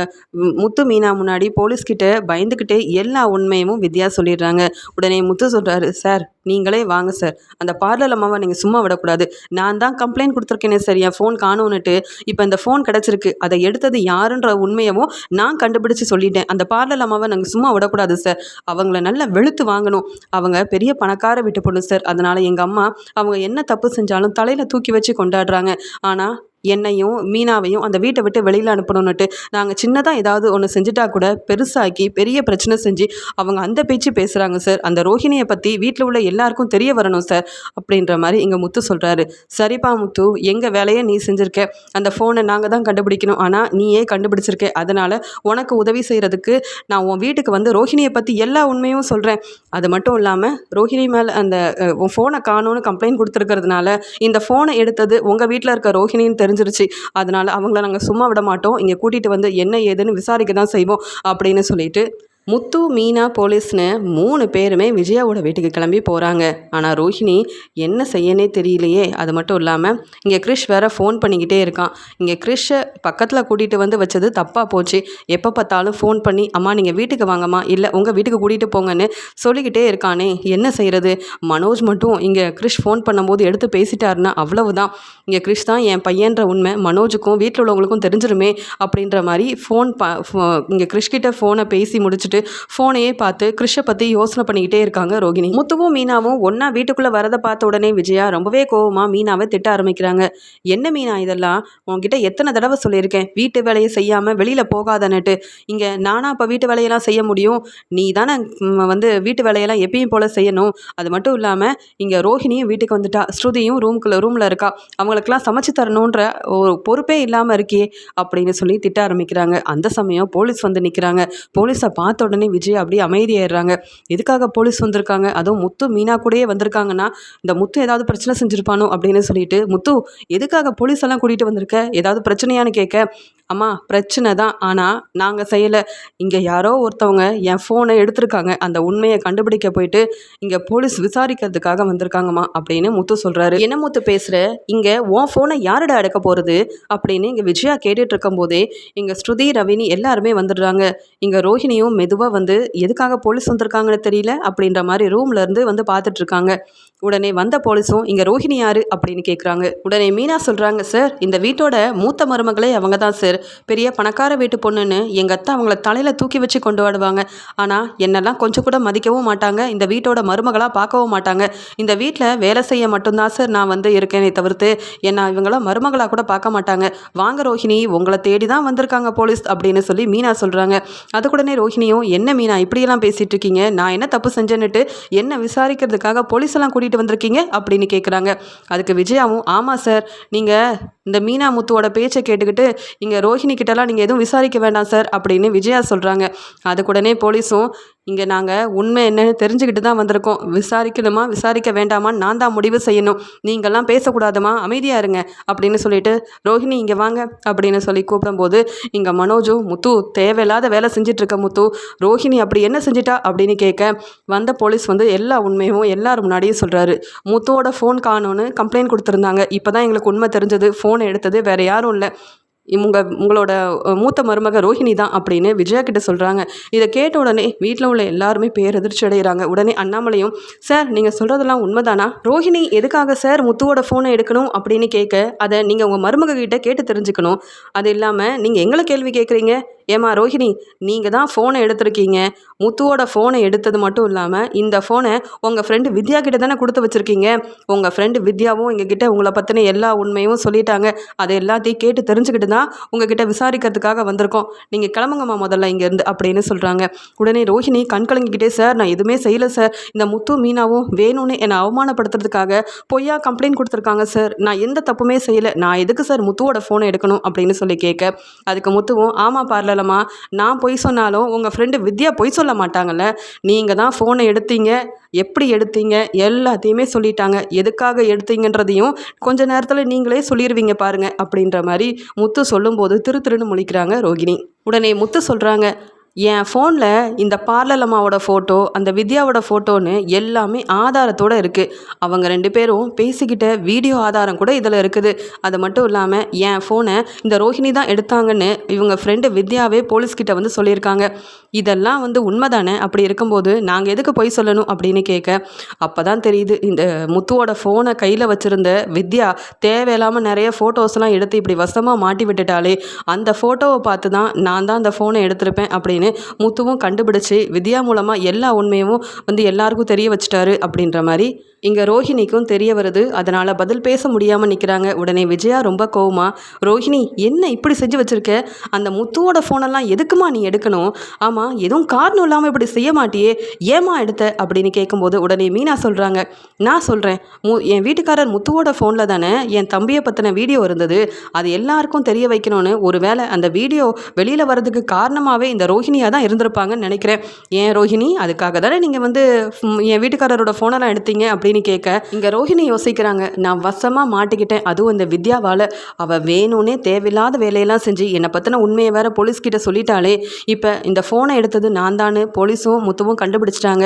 முத்து மீனா முன்னாடி போலீஸ்கிட்ட பயந்துக்கிட்டே எல்லா உண்மையும் வித்யா சொல்லிடுறாங்க. உடனே முத்து சொல்கிறாரு சார் நீங்களே வாங்க சார். அந்த பார்லர் அம்மாவை நீங்கள் சும்மா விடக்கூடாது. நான் தான் கம்ப்ளைண்ட் கொடுத்துருக்கேனே சார். என் ஃபோன் காணோன்னுட்டு இப்போ இந்த ஃபோன் கிடச்சிருக்கு. அதை எடுத்தது யாருன்ற உண்மையவும் நான் கண்டுபிடிச்சு சொல்லிட்டேன். அந்த பார்லர் அம்மாவை நாங்கள் சும்மா விடக்கூடாது சார். சார். அவங்கள நல்லா வெளுத்து வாங்கணும். அவங்க பெரிய பணக்கார வீட்டு பொண்ணு சார். அதனால் எங்கள் அம்மா அவங்க என்ன தப்பு செஞ்சாலும் தலையில் தூக்கி வச்சு கொண்டாடுறாங்க. ஆனால் என்னையும் மீனாவையும் அந்த வீட்டை விட்டு வெளியில் அனுப்பணுன்னுட்டு நாங்கள் சின்னதாக ஏதாவது ஒன்று செஞ்சுட்டா கூட பெருசாக்கி பெரிய பிரச்சனை செஞ்சு அவங்க அந்த பேச்சு பேசுகிறாங்க சார். அந்த ரோஹிணியை பற்றி வீட்டில் உள்ள எல்லாருக்கும் தெரிய வரணும் சார் அப்படின்ற மாதிரி இங்கே முத்து சொல்கிறாரு சரிப்பா முத்து எங்கள் வேலையை நீ செஞ்சுருக்க? அந்த ஃபோனை நாங்கள் தான் கண்டுபிடிக்கணும். ஆனால் நீயே கண்டுபிடிச்சிருக்க. அதனால் உனக்கு உதவி செய்கிறதுக்கு நான் உன் வீட்டுக்கு வந்து ரோஹிணியை பற்றி எல்லா உண்மையும் சொல்கிறேன் அது மட்டும் இல்லாமல் ரோஹிணி மேலே அந்த உன் ஃபோனை காணும்னு கம்ப்ளைண்ட் கொடுத்துருக்கறதுனால இந்த ஃபோனை எடுத்தது உங்கள் வீட்டில் இருக்க ரோஹிணின்னு தெரிஞ்சிருச்சு அதனால் அவங்கள நாங்கள் சும்மா விட மாட்டோம். இங்கே கூட்டிகிட்டு வந்து என்ன ஏதுன்னு விசாரிக்க தான் செய்வோம் அப்படின்னு சொல்லிட்டு முத்து மீனா போலீஸ்னு மூணு பேருமே விஜயாவோட வீட்டுக்கு கிளம்பி போகிறாங்க ஆனால் ரோஹிணி என்ன செய்யனே தெரியலையே. அது மட்டும் இல்லாமல் இங்கே கிரிஷ் வேற ஃபோன் பண்ணிக்கிட்டே இருக்கான். இங்கே கிரிஷை பக்கத்தில் கூட்டிகிட்டு வந்து வச்சது தப்பாக போச்சு. எப்போ பார்த்தாலும் ஃபோன் பண்ணி அம்மா நீங்கள் வீட்டுக்கு வாங்கம்மா. இல்லை உங்கள் வீட்டுக்கு கூட்டிகிட்டு போங்கன்னு சொல்லிக்கிட்டே இருக்கானே. என்ன செய்கிறது மனோஜ் மட்டும் இங்கே கிரிஷ் ஃபோன் பண்ணும்போது எடுத்து பேசிட்டாருன்னா அவ்வளவுதான். இங்கே கிரிஷ் தான் என் பையன்ற உண்மை. மனோஜுக்கும் வீட்டில் உள்ளவங்களுக்கும் தெரிஞ்சிருமே. அப்படின்ற மாதிரி ஃபோன் ப இங்கே கிரிஷ்கிட்ட ஃபோனை பேசி முடிச்சுட்டு வச்சுட்டு ஃபோனையே பார்த்து கிறிஷை பற்றி யோசனை பண்ணிக்கிட்டே இருக்காங்க ரோகிணி. முத்துவும் மீனாவும் ஒன்றா வீட்டுக்குள்ளே வரதை பார்த்த உடனே விஜயா ரொம்பவே கோவமாக மீனாவை திட்ட ஆரம்பிக்கிறாங்க. என்ன மீனா இதெல்லாம்? உங்ககிட்ட எத்தனை தடவை சொல்லியிருக்கேன். வீட்டு வேலையை செய்யாமல் வெளியில் போகாதன்னுட்டு. இங்கே நானா இப்போ வீட்டு வேலையெல்லாம் செய்ய முடியும். நீ தானே வந்து வீட்டு வேலையெல்லாம் எப்பயும் போல் செய்யணும். அது மட்டும் இல்லாமல் இங்கே ரோஹிணியும் வீட்டுக்கு வந்துட்டா. ஸ்ருதியும் ரூம்குள்ளே ரூமில் இருக்கா. அவங்களுக்கெல்லாம் சமைச்சு தரணுன்ற ஒரு பொறுப்பே இல்லாமல் இருக்கே அப்படின்னு சொல்லி திட்ட ஆரம்பிக்கிறாங்க. அந்த சமயம் போலீஸ் வந்து நிற்கிறாங்க போலீஸை பார்த்த உடனே விஜய் அப்படியே அமைதியாயிடுறாங்க. எதுக்காக போலீஸ் வந்திருக்காங்க? அதுவும் முத்து மீனா கூடயே வந்திருக்காங்கன்னா இந்த முத்து ஏதாவது பிரச்சனை செஞ்சுருப்பானோ அப்படின்னு சொல்லிட்டு முத்து எதுக்காக போலீஸ் எல்லாம் கூட்டிகிட்டு வந்திருக்க? ஏதாவது பிரச்சனையான்னு கேட்க அம்மா பிரச்சனை தான். ஆனால் நாங்கள் செய்யலை. இங்கே யாரோ ஒருத்தவங்க என் ஃபோனை எடுத்திருக்காங்க. அந்த உண்மையை கண்டுபிடிக்க போயிட்டு இங்கே போலீஸ் விசாரிக்கிறதுக்காக வந்திருக்காங்கம்மா அப்படின்னு முத்து சொல்கிறாரு என்ன முத்து பேசுகிற இங்கே உன் ஃபோனை யாருடா எடுக்க போகிறது அப்படின்னு இங்கே விஜயா கேட்டுட்டு இருக்கும்போதே இங்கே ஸ்ருதி ரவினி எல்லாருமே வந்துடுறாங்க. இங்கே ரோஹிணியும் பொதுவாக வந்து எதுக்காக போலீஸ் வந்திருக்காங்கன்னு தெரியல? அப்படின்ற மாதிரி ரூம்ல இருந்து வந்து பார்த்துட்ருக்காங்க உடனே வந்த போலீஸும் இங்கே ரோஹிணி யாரு? அப்படின்னு கேட்குறாங்க உடனே மீனா சொல்கிறாங்க சார் இந்த வீட்டோட மூத்த மருமகளே அவங்க தான் சார். பெரிய பணக்கார வீட்டு பொண்ணுன்னு எங்கள் அத்தை அவங்கள தலையில் தூக்கி வச்சு கொண்டு வாடுவாங்க ஆனால் என்னெல்லாம் கொஞ்சம் கூட மதிக்கவும் மாட்டாங்க. இந்த வீட்டோட மருமகளாக பார்க்கவும் மாட்டாங்க. இந்த வீட்டில் வேலை செய்ய மட்டும்தான் சார் நான் வந்து இருக்கேனே தவிர்த்து என்ன இவங்களாம் மருமகளாக கூட பார்க்க மாட்டாங்க. வாங்க ரோஹிணி உங்களை தேடி தான் வந்திருக்காங்க போலீஸ் அப்படின்னு சொல்லி மீனா சொல்கிறாங்க அதுக்குடனே ரோஹிணியும் என்ன மீனா இப்படியெல்லாம் பேசிட்டு இருக்கீங்க? நான் என்ன தப்பு செஞ்சேன்னுட்டு என்ன விசாரிக்கிறதுக்காக போலீஸ் எல்லாம் கூட்டிகிட்டு வந்திருக்கீங்க அப்படின்னு கேட்குறாங்க அதுக்கு விஜயாவும் ஆமாம் சார் நீங்கள் இந்த மீனா முத்துவோட பேச்சை கேட்டுக்கிட்டு இங்கே ரோஹிணி கிட்டலாம் நீங்கள் எதுவும் விசாரிக்க வேண்டாம் சார் அப்படின்னு விஜயா சொல்கிறாங்க அதுக்குடனே போலீஸும் இங்கே நாங்கள் உண்மை என்னன்னு தெரிஞ்சுக்கிட்டு தான் வந்திருக்கோம். விசாரிக்கணுமா? விசாரிக்க வேண்டாமான்னு நான் தான் முடிவு செய்யணும். நீங்கள்லாம் பேசக்கூடாதுமா? அமைதியாக இருங்க. அப்படின்னு சொல்லிட்டு ரோஹிணி இங்கே வாங்க. அப்படின்னு சொல்லி கூப்பிடும்போது இங்கே மனோஜும் முத்து தேவையில்லாத வேலை செஞ்சிட்ருக்க முத்து. ரோஹிணி அப்படி என்ன செஞ்சிட்டா? அப்படின்னு கேட்க வந்த போலீஸ் வந்து எல்லா உண்மையும் எல்லாரும் முன்னாடியும் சொல்கிறாரு முத்துவோட ஃபோன் காணோன்னு கம்ப்ளைண்ட் கொடுத்துருந்தாங்க. இப்போ தான் எங்களுக்கு உண்மை தெரிஞ்சது. ஃபோனை எடுத்தது வேறு யாரும் இல்லை. இவங்க உங்களோட மூத்த மருமக ரோஹிணி தான் அப்படின்னு விஜயா கிட்ட சொல்கிறாங்க இதை கேட்ட உடனே வீட்டில் உள்ள எல்லாருமே பேரதிர்ச்சி அடைகிறாங்க உடனே அண்ணாமலையும் சார் நீங்கள் சொல்கிறதெல்லாம் உண்மைதானா? ரோஹிணி எதுக்காக சார் முத்துவோட ஃபோனை எடுக்கணும்? அப்படின்னு கேட்க அதை நீங்கள் உங்கள் மருமக கிட்ட கேட்டு தெரிஞ்சுக்கணும். அது இல்லாமல் நீங்கள் எங்களை கேள்வி கேட்குறீங்க? ஏமா ரோஹிணி நீங்கள் தான் ஃபோனை எடுத்திருக்கீங்க. முத்துவோட ஃபோனை எடுத்தது மட்டும் இல்லாமல் இந்த ஃபோனை உங்கள் ஃப்ரெண்டு வித்யா கிட்ட தானே கொடுத்து வச்சுருக்கீங்க. உங்கள் ஃப்ரெண்டு வித்யாவும் எங்ககிட்ட உங்களை பற்றின எல்லா உண்மையும் சொல்லிட்டாங்க. அதை எல்லாத்தையும் கேட்டு தெரிஞ்சுக்கிட்டு தான் உங்ககிட்ட விசாரிக்கிறதுக்காக வந்திருக்கோம். நீங்கள் கிளம்புங்கம்மா முதல்ல இங்கேருந்து அப்படின்னு சொல்கிறாங்க உடனே ரோஹிணி கண் கலங்கிக்கிட்டே சார் நான் எதுவுமே செய்யலை சார். இந்த முத்து மீனாவும் வேணும்னு என்னை அவமானப்படுத்துறதுக்காக பொய்யா கம்ப்ளைண்ட் கொடுத்துருக்காங்க சார். நான் எந்த தப்புமே செய்யலை. நான் எதுக்கு சார் முத்துவோட ஃபோனை எடுக்கணும்? அப்படின்னு சொல்லி கேட்க அதுக்கு முத்துவும் ஆமாம் பார்லர் பார்லலம்மா நான் பொய் சொன்னாலும் உங்கள் ஃப்ரெண்டு வித்யா பொய் சொல்ல மாட்டாங்கல்ல. நீங்கள் தான் ஃபோனை எடுத்தீங்க. எப்படி எடுத்தீங்க? எல்லாத்தையுமே சொல்லிட்டாங்க. எதுக்காக எடுத்தீங்கன்றதையும் கொஞ்ச நேரத்தில் நீங்களே சொல்லிடுவீங்க பாருங்க அப்படின்ற மாதிரி முத்து சொல்லும்போது திரு திருன்னு முழிக்கிறாங்க ரோகிணி. உடனே முத்து சொல்கிறாங்க என் ஃபோனில் இந்த பார்லலம்மாவோட ஃபோட்டோ அந்த வித்யாவோட ஃபோட்டோன்னு எல்லாமே ஆதாரத்தோடு இருக்குது அவங்க ரெண்டு பேரும் பேசிக்கிட்ட வீடியோ ஆதாரம் கூட இதில் இருக்குது. அது மட்டும் இல்லாமல் என் ஃபோனை இந்த ரோஹிணி தான் எடுத்தாங்கன்னு இவங்க ஃப்ரெண்டு வித்யாவே போலீஸ்கிட்ட வந்து சொல்லியிருக்காங்க. இதெல்லாம் வந்து உண்மைதானே? அப்படி இருக்கும்போது நாங்கள் எதுக்கு போய் சொல்லணும் அப்படின்னு கேட்க அப்போ தான் தெரியுது இந்த முத்துவோட ஃபோனை கையில் வச்சுருந்த வித்யா தேவையில்லாமல் நிறைய ஃபோட்டோஸ்லாம் எடுத்து இப்படி வசமாக மாட்டி விட்டுட்டாலே அந்த ஃபோட்டோவை பார்த்து தான் நான் தான் அந்த ஃபோனை எடுத்திருப்பேன் அப்படின்னு முத்துவும் கண்டுபிடிச்சு வித்யா மூலமாக எல்லா உண்மையும் வந்து எல்லாருக்கும் தெரிய வச்சிட்டாரு அப்படின்ற மாதிரி இங்கே ரோஹிணிக்கும் தெரிய வருது. அதனால் பதில் பேச முடியாமல் நிற்கிறாங்க உடனே விஜயா ரொம்ப கோவமா ரோஹிணி என்ன இப்படி செஞ்சு வச்சுருக்க? அந்த முத்துவோட ஃபோனெல்லாம் எதுக்குமா நீ எடுக்கணும்? ஆமாம் எதுவும் காரணம் இல்லாமல் இப்படி செய்ய மாட்டியே. ஏமா எடுத்த? அப்படின்னு கேட்கும்போது உடனே மீனா சொல்கிறாங்க நான் சொல்கிறேன் மு என் வீட்டுக்காரர் முத்துவோட ஃபோனில் தானே என் தம்பியை பற்றின வீடியோ இருந்தது. அது எல்லாருக்கும் தெரிய வைக்கணும்னு ஒருவேளை அந்த வீடியோ வெளியில் வர்றதுக்கு காரணமாகவே இந்த ரோஹிணியாக தான் இருந்திருப்பாங்கன்னு நினைக்கிறேன். ஏன் ரோஹிணி? அதுக்காக தானே நீங்கள் வந்து என் வீட்டுக்காரரோட ஃபோனெல்லாம் எடுத்தீங்க? அப்படின்னு கேட்க இங்கே ரோஹிணி யோசிக்கிறாங்க நான் வசமாக மாட்டிக்கிட்டேன். அதுவும் இந்த வித்யாவால். அவள் வேணும்னே தேவையில்லாத வேலையெல்லாம் செஞ்சு என்னை பற்றின உண்மையை வேற போலீஸ்கிட்ட சொல்லிட்டாலே இப்போ இந்த ஃபோனை எடுத்தது நான் தானு போலீஸும் முத்துவும் கண்டுபிடிச்சிட்டாங்க.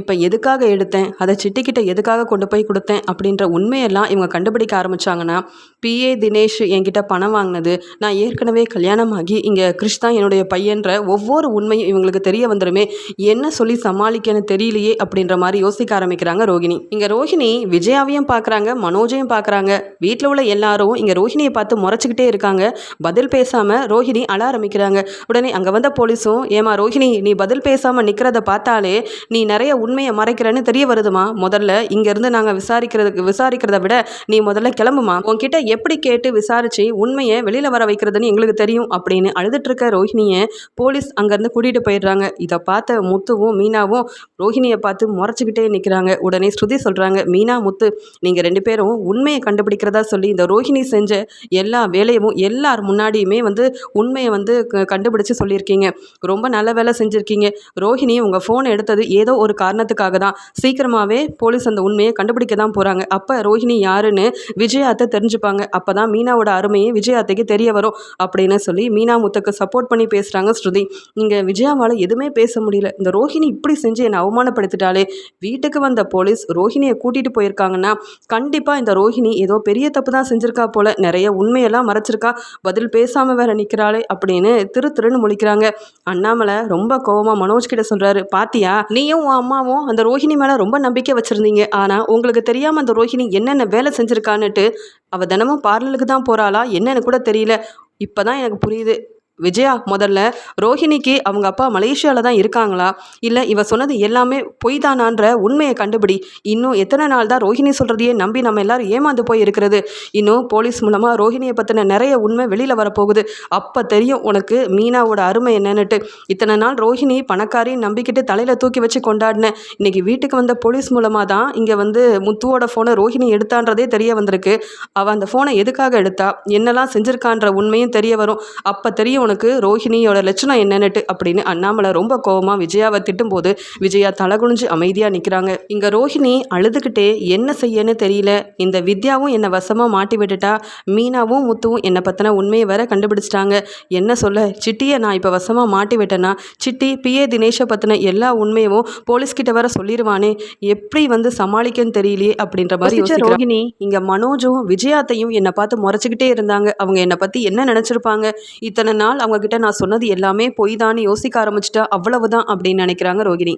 இப்போ எதுக்காக எடுத்தேன்? அதை சிட்டிக்கிட்ட எதுக்காக கொண்டு போய் கொடுத்தேன்? அப்படின்ற உண்மையெல்லாம் இவங்க கண்டுபிடிக்க ஆரம்பிச்சாங்கன்னா பிஏ தினேஷ் என்கிட்ட பணம் வாங்கினது. நான் ஏற்கனவே கல்யாணமாகி இங்கே கிறிஷ் தான் என்னுடைய பையன்ற ஒவ்வொரு உண்மையும் இவங்களுக்கு தெரிய வந்துருமே. என்ன சொல்லி சமாளிக்கன்னு தெரியலையே அப்படின்ற மாதிரி யோசிக்க ஆரம்பிக்கிறாங்க ரோகிணி இங்கே ரோஹிணி விஜயாவையும் பார்க்குறாங்க மனோஜையும் பார்க்குறாங்க வீட்டில் உள்ள எல்லாரும் இங்கே ரோஹிணியை பார்த்து முறைச்சிக்கிட்டே இருக்காங்க. பதில் பேசாமல் ரோஹிணி அழ ஆரம்பிக்கிறாங்க. உடனே அங்கே வந்த போலீஸும் ஏமா ரோஹிணி நீ பதில் பேசாமல் நிற்கிறத பார்த்தாலே நீ நிறைய உண்மையை மறைக்கிறேன்னு தெரிய வருதுமா? முதல்ல இங்கேருந்து நாங்கள் விசாரிக்கிறதுக்கு விசாரிக்கிறத விட நீ முதல்ல கிளம்புமா? உன்கிட்ட எப்படி கேட்டு விசாரித்து உண்மையை வெளியில் வர வைக்கிறதுன்னு எங்களுக்கு தெரியும் அப்படின்னு அழுதுட்டு ரோஹிணியை போலீஸ் அங்கேருந்து கூட்டிகிட்டு போயிடுறாங்க. இதை பார்த்த முத்துவும் மீனாவும் ரோஹிணியை பார்த்து முறைச்சிக்கிட்டே நிற்கிறாங்க உடனே ஸ்ருதி சொல்கிறாங்க மீனா முத்து நீங்கள் ரெண்டு பேரும் உண்மையை கண்டுபிடிக்கிறதா சொல்லி இந்த ரோஹிணி செஞ்ச எல்லா வேலையும் எல்லார் முன்னாடியுமே வந்து உண்மையை வந்து க- கண்டுபிடிச்சு சொல்லியிருக்கீங்க. ரொம்ப நல்ல வேலை செஞ்சுருக்கீங்க. ரோஹிணி உங்கள் ஃபோன் எடுத்தது ஏதோ ஒரு காரணத்துக்காக தான். சீக்கிரமாகவே போலீஸ் அந்த உண்மையை கண்டுபிடிக்க தான் போகிறாங்க அப்போ ரோஹிணி யாருன்னு விஜயாத்தை தெரிஞ்சுப்பாங்க. அப்போ தான் மீனாவோட அருமையை விஜயாத்தைக்கு தெரிய வரும் அப்படின்னு சொல்லி மீனா முத்துக்கு சப்போர்ட் பண்ணி பேசுகிறாங்க ஸ்ருதி. இங்கே விஜயாவால் எதுவுமே பேச முடியல. இந்த ரோஹிணி இப்படி செஞ்சு என்னை அவமானப்படுத்திட்டாலே வீட்டுக்கு வந்த போலீஸ் ரோஹிணியை கூட்டிகிட்டு போயிருக்காங்கன்னா கண்டிப்பாக இந்த ரோஹிணி ஏதோ பெரிய தப்பு தான் செஞ்சுருக்கா போல. நிறைய உண்மையெல்லாம் மறைச்சிருக்கா. பதில் பேசாமல் வேற நிற்கிறாளே அப்படின்னு திரு திருன்னு முழிக்கிறாங்க. அண்ணாமலை ரொம்ப கோவமா மனோஜ் கிட்ட சொல்றாரு பாத்தியா நீயும் உன் அம்மாவும் அந்த ரோஹிணி மேல ரொம்ப நம்பிக்கை வச்சிருந்தீங்க. ஆனா உங்களுக்கு தெரியாம அந்த ரோஹிணி என்னென்ன வேலை செஞ்சிருக்கான்னுட்டு அவ தினமும் பார்லருக்கு தான் போறாளா என்னன்னு கூட தெரியல. இப்பதான் எனக்கு புரியுது. விஜயா முதல்ல ரோஹிணிக்கு அவங்க அப்பா மலேசியாவில் தான் இருக்காங்களா? இல்லை இவ சொன்னது எல்லாமே பொய் தானான்ற உண்மையை கண்டுபிடி. இன்னும் எத்தனை நாள் தான் ரோஹிணி சொல்கிறதையே நம்பி நம்ம எல்லாரும் ஏமாந்து போய் இருக்கிறது இன்னும் போலீஸ் மூலமாக ரோஹிணியை பற்றின நிறைய உண்மை வெளியில் வரப்போகுது. அப்போ தெரியும் உனக்கு மீனாவோட அருமை என்னன்னுட்டு. இத்தனை நாள் ரோஹிணி பணக்காரின்னு நம்பிக்கிட்டு தலையில் தூக்கி வச்சு கொண்டாடினேன் இன்னைக்கு வீட்டுக்கு வந்த போலீஸ் மூலமாக தான் இங்கே வந்து முத்துவோட ஃபோனை ரோஹிணி எடுத்தான்றதே தெரிய வந்திருக்கு. அவள் அந்த ஃபோனை எதுக்காக எடுத்தா? என்னெல்லாம் செஞ்சுருக்கான்ற உண்மையும் தெரிய வரும். அப்போ தெரியும் உனக்கு ரோஹிணியோட லட்சணம் என்னன்னுட்டு அப்படின்னு அண்ணாமலை ரொம்ப கோவமா விஜயாவை திட்டும்போது விஜயா தலகுனிஞ்சு அமைதியாக நிற்கிறாங்க இங்கே ரோஹிணி அழுதுகிட்டே என்ன செய்யன்னு தெரியல. இந்த வித்யாவும் என்னை வசமாக மாட்டி விட்டுட்டா மீனாவும் முத்துவும் என்னை பற்றின உண்மையை வேற கண்டுபிடிச்சிட்டாங்க. என்ன சொல்ல? சிட்டியை நான் இப்போ வசமாக மாட்டி விட்டேன்னா சிட்டி பிஏ தினேஷை பற்றின எல்லா உண்மையும் போலீஸ்கிட்ட வேற சொல்லிடுவானே எப்படி வந்து சமாளிக்கன்னு தெரியலையே அப்படின்ற மாதிரி. ரோஹிணி இங்கே மனோஜும் விஜயாத்தையும் என்னை பார்த்து முறைச்சிக்கிட்டே இருந்தாங்க. அவங்க என்னை பற்றி என்ன நினச்சிருப்பாங்க? இத்தனை நாள் அவங்க கிட்ட நான் சொன்னது எல்லாமே பொய் தான் யோசிக்க ஆரம்பிச்சிட்டா அவ்வளவுதான் அப்படின்னு நினைக்கிறாங்க ரோகிணி.